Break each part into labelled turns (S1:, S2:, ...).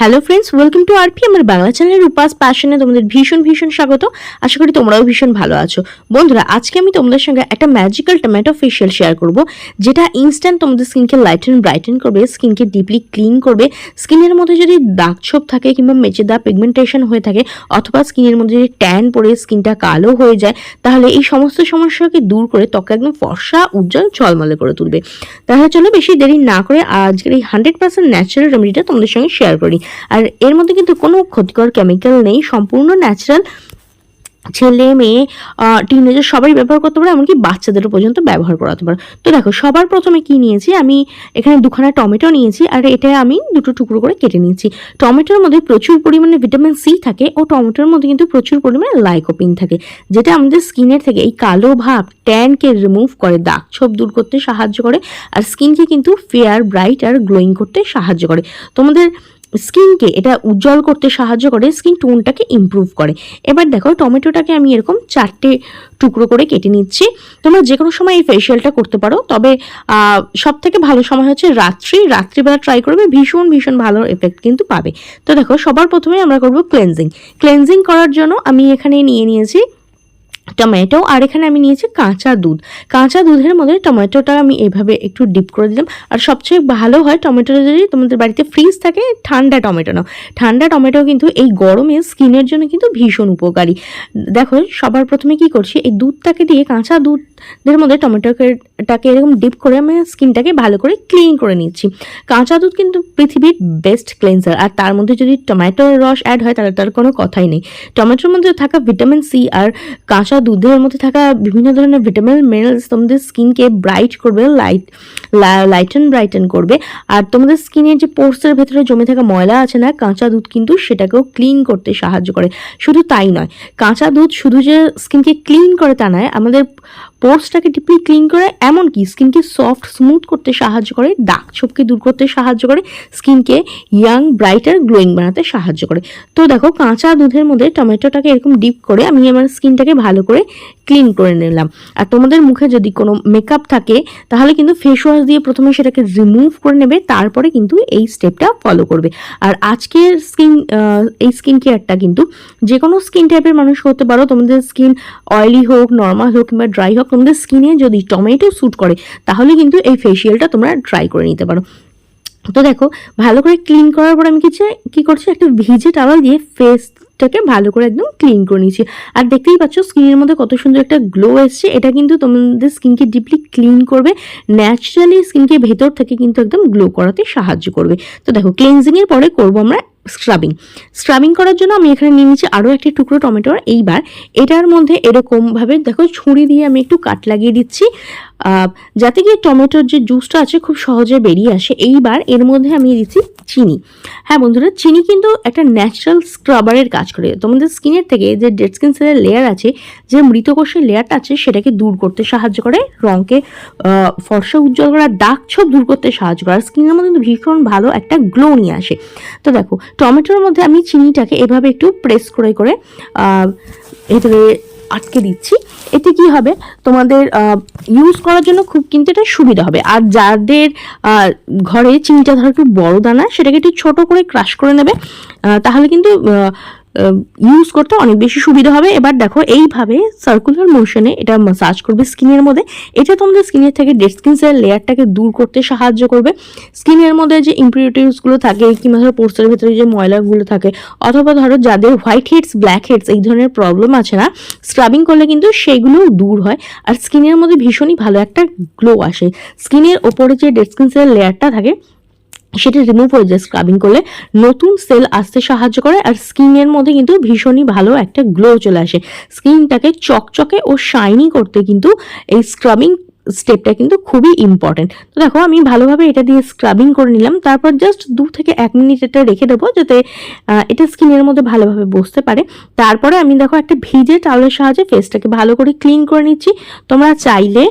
S1: Hello friends welcome to RP আমার বাংলা চ্যানেলের উপাস প্যাশনে তোমাদের ভীষণ ভীষণ স্বাগত। আশা করি তোমরাও ভীষণ ভালো আছো। বন্ধুরা, আজকে আমি তোমাদের সঙ্গে একটা ম্যাজিক্যাল টমেটো ফেশিয়াল শেয়ার করব, যেটা ইনস্ট্যান্ট তোমাদের স্কিনকে লাইটেন ব্রাইটেন করবে স্কিনকে ডিপলি ক্লিন করবে। স্কিনের মধ্যে যদি দাগ ছোপ থাকে কিংবা মেচে দাগ পিগমেন্টেশন হয়ে থাকে, অথবা স্কিনের মধ্যে যদি ট্যান পড়ে স্কিনটা কালো হয়ে যায়, তাহলে এই সমস্ত সমস্যাকে দূর করে ত্বকে একদম ফর্সা, উজ্জ্বল, ঝলমলে করে তুলবে। তাহলে চলো বেশি দেরি না করে আজকের এই হান্ড্রেড পার্সেন্ট ন্যাচারাল রেমেডিটা তোমাদের সঙ্গে শেয়ার করি। আর এর মধ্যে কিন্তু কোনো ক্ষতিকর কেমিক্যাল নেই, সম্পূর্ণ ন্যাচারাল ছেলে, মেয়ে টিনেজার সবাই ব্যবহার করতে পারে, এমনকি বাচ্চাদেরও পর্যন্ত ব্যবহার করাতে পারে। তো দেখো, সবার প্রথমে কি নিয়েছি? আমি এখানে দুখানা টমেটো নিয়েছি, আর এটা আমি দুটো টুকরো করে কেটে নিয়েছি। টমেটোর মধ্যে প্রচুর পরিমাণে ভিটামিন সি থাকে ও টমেটোর মধ্যে কিন্তু প্রচুর পরিমাণে লাইকোপিন থাকে, যেটা আমাদের স্কিনের থেকে এই কালো ভাব ট্যানকে রিমুভ করে, দাগ ছোপ দূর করতে সাহায্য করে, আর স্কিনকে কিন্তু ফেয়ার ব্রাইট আর গ্লোয়িং করতে সাহায্য করে। তোমাদের স্কিনকে এটা উজ্জ্বল করতে সাহায্য করে, স্কিন টোনটাকে ইমপ্রুভ করে। এবার দেখো, টমেটোটাকে আমি এরকম চারটে টুকরো করে কেটে নিচ্ছি। তোমরা যে কোনো সময় এই ফেশিয়ালটা করতে পারো, তবে সব থেকে ভালো সময় হচ্ছে রাত্রি। রাত্রিবেলা ট্রাই করবে, ভীষণ ভীষণ ভালো এফেক্ট কিন্তু পাবে। তো দেখো, সবার প্রথমে আমরা করব ক্লেনজিং ক্লেনজিং করার জন্য আমি এখানে নিয়ে নিয়েছি টমেটো, আর এখানে আমি নিয়েছি কাঁচা দুধ। কাঁচা দুধের মধ্যে টমেটোটা আমি এভাবে একটু ডিপ করে দিলাম। আর সবচেয়ে ভালো হয় টমেটোটা যদি তোমাদের বাড়িতে ফ্রিজ থাকে, ঠান্ডা টমেটো নাও। ঠান্ডা টমেটো কিন্তু এই গরমে স্কিনের জন্য কিন্তু ভীষণ উপকারী। দেখো, সবার প্রথমে কি করছি, এই দুধটাকে দিয়ে কাঁচা দুধের মধ্যে টমেটোটাকে এরকম ডিপ করে আমি স্কিনটাকে ভালো করে ক্লিন করে নিচ্ছি। কাঁচা দুধ কিন্তু পৃথিবীর বেস্ট ক্লেন্সার আর তার মধ্যে যদি টমেটোর রস অ্যাড হয়, তাহলে তার কোনো কথাই নেই। টমেটোর মধ্যে থাকা ভিটামিন সি আর কাঁচা দুধের মধ্যে থাকা বিভিন্ন ধরনের ভিটামিন মিনারেলস তোমাদের স্কিনকে ব্রাইট করবে লাইট লাইটেন ব্রাইটেন করবে। আর তোমাদের স্কিনের যে পোর্সের ভেতরে জমে থাকা ময়লা আছে না, কাঁচা দুধ কিন্তু সেটাকেও ক্লিন করতে সাহায্য করে। শুধু তাই নয়, কাঁচা দুধ শুধু যে স্কিনকে ক্লিন করে তা নয়, আমাদের পোর্সটাকে ডিপলি ক্লিন করে, এমনকি স্কিনকে সফট স্মুথ করতে সাহায্য করে দাগ ছোপকে দূর করতে সাহায্য করে স্কিনকে ইয়াং ব্রাইটার গ্লোয়িং বানাতে সাহায্য করে। তো দেখো, কাঁচা দুধের মধ্যে টমেটোটাকে এরকম ডিপ করে আমি আমার স্কিনটাকে ভালো করে ক্লিন করে নিলাম। আর তোমাদের মুখে যদি কোনো মেকআপ থাকে, তাহলে কিন্তু ফেস ওয়াশ দিয়ে প্রথমে সেটাকে রিমুভ করে নেবে, তারপরে কিন্তু এই স্টেপটা ফলো করবে। আর আজকের স্কিন এই স্কিন কেয়ারটা কিন্তু যে কোনো স্কিন টাইপের মানুষ করতে পারো। তোমাদের স্কিন অয়েলি হোক নর্মাল হোক কিংবা ড্রাই হোক, তোমাদের স্কিনে যদি টমেটো স্যুট করে, তাহলে কিন্তু এই ফেসিয়ালটা তোমরা ট্রাই করে নিতে পারো। তো দেখো, ভালো করে ক্লিন করার পর আমি কিছু, কি করছি? একটা ভিজে টাওয়াল দিয়ে ফেসটাকে ভালো করে একদম ক্লিন করে নিয়েছি। আর দেখতেই পাচ্ছ স্কিনের মধ্যে কত সুন্দর একটা গ্লো এসছে। এটা কিন্তু তোমাদের স্কিনকে ডিপলি ক্লিন করবে। ন্যাচারালি স্কিনকে ভেতর থেকে কিন্তু একদম গ্লো করাতে সাহায্য করবে। তো দেখো ক্লিনজিংয়ের পরে করব আমরা স্ক্রাবিং স্ক্রাবিং করার জন্য আমি এখানে নিয়ে নিচ্ছি আরও একটি টুকরো টমেটোর এইবার এটার মধ্যে এরকমভাবে দেখো, ছুরি দিয়ে আমি একটু কাট লাগিয়ে দিচ্ছি। যাতে গিয়ে টমেটোর যে জুসটা আছে খুব সহজে বেরিয়ে আসে, এইবার এর মধ্যে আমি দিচ্ছি চিনি। হ্যাঁ বন্ধুরা, চিনি কিন্তু একটা ন্যাচারাল স্ক্রাবারের কাজ করে। তোমাদের স্কিনের থেকে যে ডেড স্কিন সেলের লেয়ার আছে, যে মৃতকোষের লেয়ারটা আছে, সেটাকে দূর করতে সাহায্য করে, রঙকে ফর্সা উজ্জ্বল করা দাগ ছোপ দূর করতে সাহায্য করে। আর স্কিনের মধ্যে কিন্তু ভীষণ ভালো একটা গ্লো নিয়ে আসে। তো দেখো, টমেটোর মধ্যে আমি চিনিটাকে এভাবে একটু প্রেস করে করে ভেতরে আটকে দিচ্ছি। এতে কি হবে? তোমাদের ইউজ করার জন্য খুব কিন্তু এটা সুবিধা হবে। আর যাদের ঘরে চিনিটা ধরো একটু বড় দানা, সেটাকে একটু ছোট করে ক্রাশ করে নেবে তাহলে কিন্তু ইউজ করতে অনেক বেশি সুবিধা হবে। এবার দেখো, এইভাবে সার্কুলার মোশনে এটা মাসাজ করবে স্কিনের মধ্যে। এটা তোমাদের স্কিনের থেকে ডেড স্কিন সেল লেয়ারটাকে দূর করতে সাহায্য করবে। স্কিনের মধ্যে যে ইম্পিউরিটিসগুলো থাকে, কিংবা ধরো পোস্টার ভেতরে যে ময়লাগুলো থাকে, অথবা ধরো যাদের হোয়াইট হেডস ব্ল্যাক হেডস এই ধরনের প্রবলেম আছে না স্ক্রাবিং করলে কিন্তু সেইগুলোও দূর হয়। আর স্কিনের মধ্যে ভীষণই ভালো একটা গ্লো আসে। স্কিনের ওপরে যে ডেড স্কিন সেল লেয়ারটা থাকে সেটা রিমুভ হয়ে যায় স্ক্রাবিং করলে নতুন সেল আসতে সাহায্য করে আর স্কিনের মধ্যে কিন্তু ভীষণই ভালো একটা গ্লো চলে আসে। স্কিনটাকে চকচকে ও শাইনি করতে কিন্তু এই স্ক্রাবিং স্টেপটা কিন্তু খুবই ইম্পর্টেন্ট তো দেখো, আমি ভালোভাবে এটা দিয়ে স্ক্রাবিং করে নিলাম। তারপর জাস্ট দু থেকে এক মিনিট এটা রেখে দেবো যাতে এটা স্কিনের মধ্যে ভালোভাবে বসতে পারে। তারপরে আমি দেখো, একটা ভিজে টাওয়ালের সাহায্যে ফেসটাকে ভালো করে ক্লিন করে নিচ্ছি। তোমরা চাইলে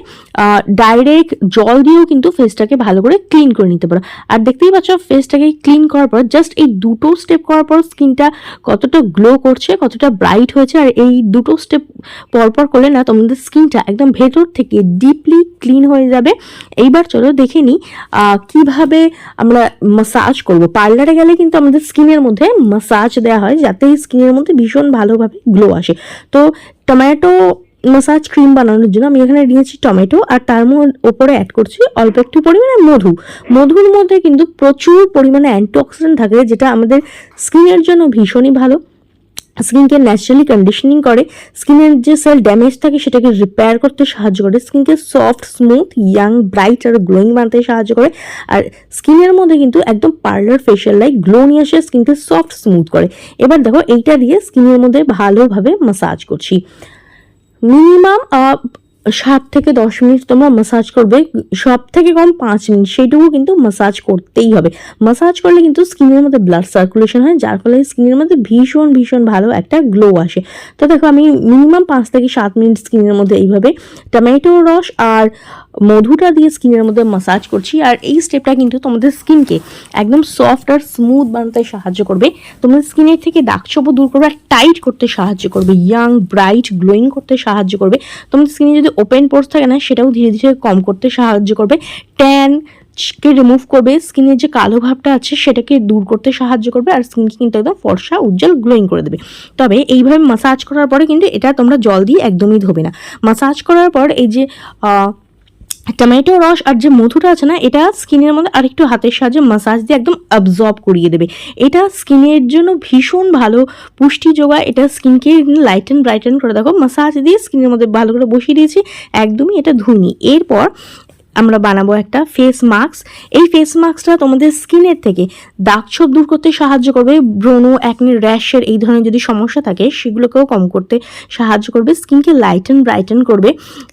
S1: ডাইরেক্ট জল দিয়েও কিন্তু ফেসটাকে ভালো করে ক্লিন করে নিতে পারো। আর দেখতেই পাচ্ছ ফেসটাকে ক্লিন করার পর জাস্ট এই দুটো স্টেপ করার পর স্কিনটা কতটা গ্লো করছে, কতটা ব্রাইট হয়েছে। আর এই দুটো স্টেপ পরপর করলে না, তোমাদের স্কিনটা একদম ভেতর থেকে ডিপলি ক্লিন হয়ে যাবে। এইবার চলো দেখে নিই কীভাবে আমরা মাসাজ করব। পার্লারে গেলে কিন্তু আমাদের স্কিনের মধ্যে মাসাজ দেওয়া হয়, যাতে স্কিনের মধ্যে ভীষণ ভালোভাবে গ্লো আসে। তো টমেটো মাসাজ ক্রিম বানানোর জন্য আমি এখানে নিয়েছি টমেটো আর তার ওপরে অ্যাড করছি অল্প একটু পরিমাণে মধু। মধুর মধ্যে কিন্তু প্রচুর পরিমাণে অ্যান্টিঅক্সিডেন্ট থাকে, যেটা আমাদের স্কিনের জন্য ভীষণই ভালো। স্কিনকে ন্যাচারালি কন্ডিশনিং করে স্কিনের যে সেল ড্যামেজ থাকে সেটাকে রিপেয়ার করতে সাহায্য করে। স্কিনকে সফট স্মুথ ইয়াং ব্রাইট আর গ্লোয়িং বানাতে সাহায্য করে। আর স্কিনের মধ্যে কিন্তু একদম পার্লার ফেশিয়াল লাইক গ্লো নিয়ে আসে স্কিনকে সফট স্মুথ করে। এবার দেখো এইটা দিয়ে স্কিনের মধ্যে ভালোভাবে মাসাজ করছি। মিনিমাম সাত থেকে দশ মিনিট তোমরা মাসাজ করবে, সব থেকে কম পাঁচ মিনিট, সেইটুকু কিন্তু মাসাজ করতেই হবে। মাসাজ করলে কিন্তু স্কিনের মধ্যে ব্লাড সার্কুলেশন হয়, যার ফলে স্কিনের মধ্যে ভীষণ ভীষণ ভালো একটা গ্লো আসে। তো দেখো, আমি মিনিমাম পাঁচ থেকে সাত মিনিট স্কিনের মধ্যে এইভাবে টমেটো রস আর মধুটা দিয়ে স্কিনের মধ্যে মাসাজ করছি। আর এই স্টেপটা কিন্তু তোমাদের স্কিনকে একদম সফট আর স্মুথ বানাতে সাহায্য করবে। তোমাদের স্কিনের থেকে দাগ ছোপও দূর করবে আর টাইট করতে সাহায্য করবে। ইয়াং ব্রাইট গ্লোয়িং করতে সাহায্য করবে। তোমাদের স্কিনে যদি ওপেন পোর্স থাকে না, সেটাও ধীরে ধীরে কম করতে সাহায্য করবে। ট্যান কে রিমুভ করবে স্কিনের যে কালো ভাবটা আছে, সেটাকে দূর করতে সাহায্য করবে আর স্কিনকে কিন্তু একদম ফর্সা, উজ্জ্বল গ্লোয়িং করে দেবে। তবে এইভাবে মাসাজ করার পরে কিন্তু এটা তোমরা জল দিয়ে একদমই ধোবে না। মাসাজ করার পর এই যে টমেটো রস আর যে মধুটা আছে না, এটা স্কিনের মধ্যে আরেকটু হাতের সাহায্যে মাসাজ দিয়ে একদম অবজর্ব করিয়ে দেবে। এটা স্কিনের জন্য ভীষণ ভালো পুষ্টি যোগায়। এটা স্কিনকে লাইটেন ব্রাইটেন করে দেখো মাসাজ দিয়ে স্কিনের মধ্যে ভালো করে বসিয়ে দিয়েছি, একদমই এটা ধুইনি। এরপর আমরা বানাবো একটা ফেস মাস্ক এই ফেস মাস্কটা তোমাদের স্কিনের থেকে দাগ ছোপ দূর করতে সাহায্য করবে। ব্রণ অ্যাকনি র্যাশের এই ধরনের যদি সমস্যা থাকে, সেগুলোকেও কম করতে সাহায্য করবে। স্কিনকে লাইটেন ব্রাইটেন করবে।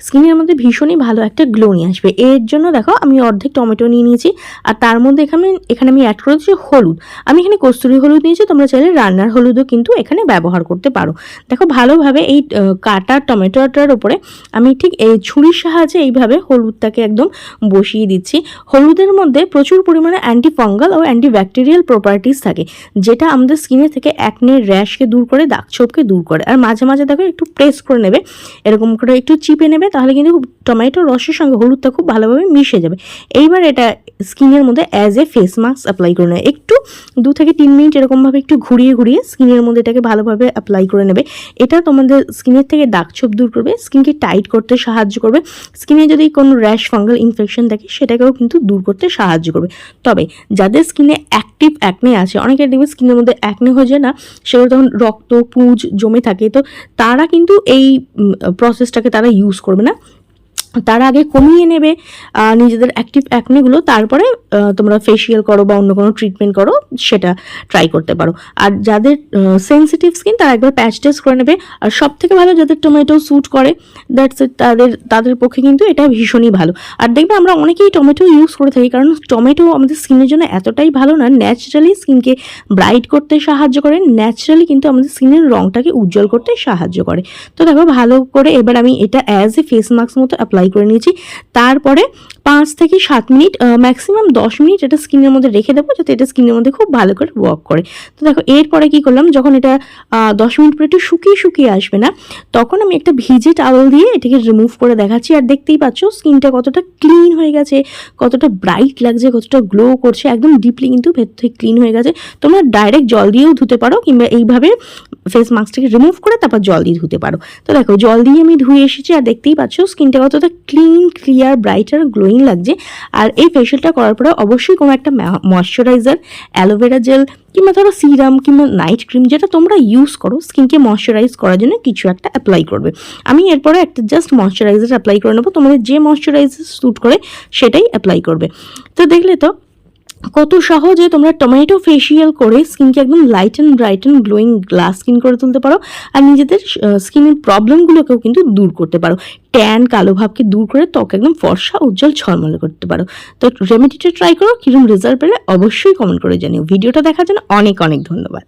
S1: স্কিনের মধ্যে ভীষণই ভালো একটা গ্লো নিয়ে আসবে। এর জন্য দেখো, আমি অর্ধেক টমেটো নিয়ে নিয়েছি। আর তার মধ্যে এখানে এখানে আমি অ্যাড করেছি হলুদ। আমি এখানে কস্তুরি হলুদ নিয়েছি, তোমরা চাইলে রান্নার হলুদও কিন্তু এখানে ব্যবহার করতে পারো। দেখো, ভালোভাবে এই কাটা টমেটোটার উপরে আমি ঠিক এই ছুরির সাহায্যে এইভাবে হলুদটাকে একদম বসিয়ে দিচ্ছি। হলুদের মধ্যে প্রচুর পরিমাণে অ্যান্টি ফাঙ্গাল ও অ্যান্টি ব্যাকটেরিয়াল প্রপার্টিস থাকে, যেটা আমাদের স্কিনের থেকে অ্যাকনে র্যাশকে দূর করে, দাগ ছোপকে দূর করে। আর মাঝে মাঝে দেখো একটু প্রেস করে নেবে, এরকম করে একটু চিপে নেবে, তাহলে কিন্তু টমেটো রসের সঙ্গে হলুদটা খুব ভালোভাবে মিশে যাবে। এইবার এটা স্কিনের মধ্যে as a face mask apply করে নেবে। একটু দু থেকে তিন মিনিট এরকমভাবে একটু ঘুরিয়ে ঘুরিয়ে স্কিনের মধ্যে এটাকে ভালোভাবে অ্যাপ্লাই করে নেবে। এটা তোমাদের স্কিনের থেকে দাগ ছোপ দূর করবে স্কিনকে টাইট করতে সাহায্য করবে। স্কিনে যদি কোনো র্যাশ ফাঙ্গাল ইনফেকশন থাকে সেটাকেও কিন্তু দূর করতে সাহায্য করবে। তবে যাদের স্কিনে অ্যাক্টিভ অ্যাকনে আছে। অনেকের দেখবে স্কিনের মধ্যে অ্যাকনে হয়ে যায় না। সেগুলো তখন রক্ত, পুঁজ, জমে থাকে, তো তারা কিন্তু এই প্রসেসটাকে তারা ইউজ করবে না। তার আগে কমিয়ে নেবে নিজেদের অ্যাক্টিভ অ্যাকনেগুলো তারপরে তোমরা ফেসিয়াল করো বা অন্য কোনো ট্রিটমেন্ট করো, সেটা ট্রাই করতে পারো। আর যাদের সেন্সিটিভ স্কিন তারা একবার প্যাচ টেস্ট করে নেবে। আর সব থেকে ভালো যাদের টমেটো স্যুট করে দ্যাটস ইট তাদের তাদের পক্ষে কিন্তু এটা ভীষণই ভালো। আর দেখবে আমরা অনেকেই টমেটো ইউজ করে থাকি, কারণ টমেটো আমাদের স্কিনের জন্য এতটাই ভালো না ন্যাচারালি স্কিনকে ব্রাইট করতে সাহায্য করে ন্যাচারালি কিন্তু আমাদের স্কিনের রংটাকে উজ্জ্বল করতে সাহায্য করে। তো দেখো, ভালো করে এবার আমি এটা অ্যাজ এ ফেস মাস্ক মতো অ্যাপ্লাই করে নিয়েছি। তারপরে পাঁচ থেকে সাত মিনিট ম্যাক্সিমাম দশ মিনিট এটা স্কিনের মধ্যে রেখে দেবো যাতে এটা স্কিনের মধ্যে খুব ভালো করে ওয়ার্ক করে। তো দেখো, এরপরে কি করলাম? যখন এটা দশ মিনিট পরে একটু শুকিয়ে শুকিয়ে আসবে না, তখন আমি একটা ভিজে টাওয়েল দিয়ে এটাকে রিমুভ করে দেখাচ্ছি। আর দেখতেই পাচ্ছ স্কিনটা কতটা ক্লিন হয়ে গেছে, কতটা ব্রাইট লাগছে, কতটা গ্লো করছে, একদম ডিপলি কিন্তু ভেতর থেকে ক্লিন হয়ে গেছে। তোমরা ডাইরেক্ট জল দিয়েও ধুতে পারো, কিংবা এইভাবে ফেস মাস্কটাকে রিমুভ করে তারপর জল দিয়ে ধুতে পারো। তো দেখো, জল দিয়ে আমি ধুয়ে এসেছি, আর দেখতেই পাচ্ছ স্কিনটা কতটা ক্লিন ক্লিয়ার ব্রাইট আর গ্লোয়িং লাগছে। আর এই ফেশিয়ালটা করার পরে অবশ্যই কোনো একটা ময়শ্চারাইজার অ্যালোভেরা জেল কিংবা ধরো সিরাম কিংবা নাইট ক্রিম যেটা তোমরা ইউজ করো স্কিনকে ময়শ্চারাইজ করার জন্য কিছু একটা অ্যাপ্লাই করবে। আমি এরপরে একটা জাস্ট ময়শ্চারাইজার অ্যাপ্লাই করে নেব, তোমাদের যে ময়শ্চারাইজার স্যুট করে সেটাই অ্যাপ্লাই করবে। তো দেখলে তো কত সহজে তোমরা টমেটো ফেসিয়াল করে স্কিনকে একদম light and bright and glowing glass skin করে তুলতে পারো আর নিজেদের স্কিনের প্রবলেমগুলোকেও কিন্তু দূর করতে পারো। ট্যান কালো ভাবকে দূর করে ত্বক একদম ফর্সা, উজ্জ্বল, ঝলমলে করতে পারো। তো রেমেডিটা ট্রাই করো কীরকম রেজাল্ট পেলে অবশ্যই কমেন্ট করে জানিও। ভিডিওটা দেখার জন্য অনেক অনেক ধন্যবাদ।